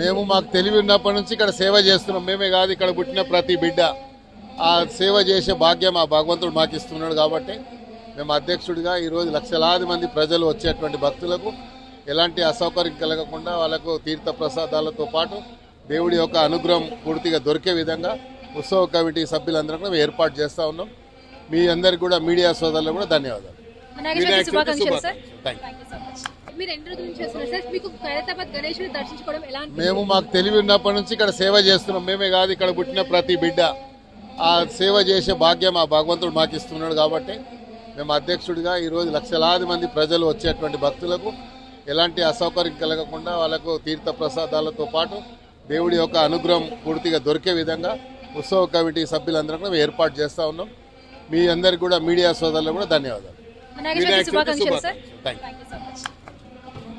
మేము మాకు తెలివి ఉన్నప్పటి నుంచి ఇక్కడ సేవ చేస్తున్నాం. మేమే కాదు ఇక్కడ పుట్టిన ప్రతి బిడ్డ. ఆ సేవ చేసే భాగ్యం ఆ భగవంతుడు మాకు ఇస్తున్నాడు కాబట్టి మేము అధ్యక్షుడిగా ఈరోజు లక్షలాది మంది ప్రజలు వచ్చేటువంటి భక్తులకు ఎలాంటి అసౌకర్యం కలగకుండా వాళ్ళకు తీర్థ ప్రసాదాలతో పాటు దేవుడి యొక్క అనుగ్రహం పూర్తిగా దొరికే విధంగా ఉత్సవ కమిటీ సభ్యులందరూ కూడా ఏర్పాటు చేస్తూ ఉన్నాం. మీ అందరికి కూడా మీడియా సోదరులకు కూడా ధన్యవాదాలు. థ్యాంక్ యూ మేము మాకు తెలివి ఉన్నప్పటి నుంచి ఇక్కడ సేవ చేస్తున్నాం. మేమే కాదు ఇక్కడ పుట్టిన ప్రతి బిడ్డ. ఆ సేవ చేసే భాగ్యం ఆ భగవంతుడు మాకు ఇస్తున్నాడు కాబట్టి మేము అధ్యక్షుడిగా ఈరోజు లక్షలాది మంది ప్రజలు వచ్చేటువంటి భక్తులకు ఎలాంటి అసౌకర్యం కలగకుండా వాళ్ళకు తీర్థ ప్రసాదాలతో పాటు దేవుడి యొక్క అనుగ్రహం పూర్తిగా దొరికే విధంగా ఉత్సవ కమిటీ సభ్యులందరూ కూడా ఏర్పాటు చేస్తూ ఉన్నాం. మీ అందరికి కూడా మీడియా సోదరులకు కూడా ధన్యవాదాలు. Thank you so much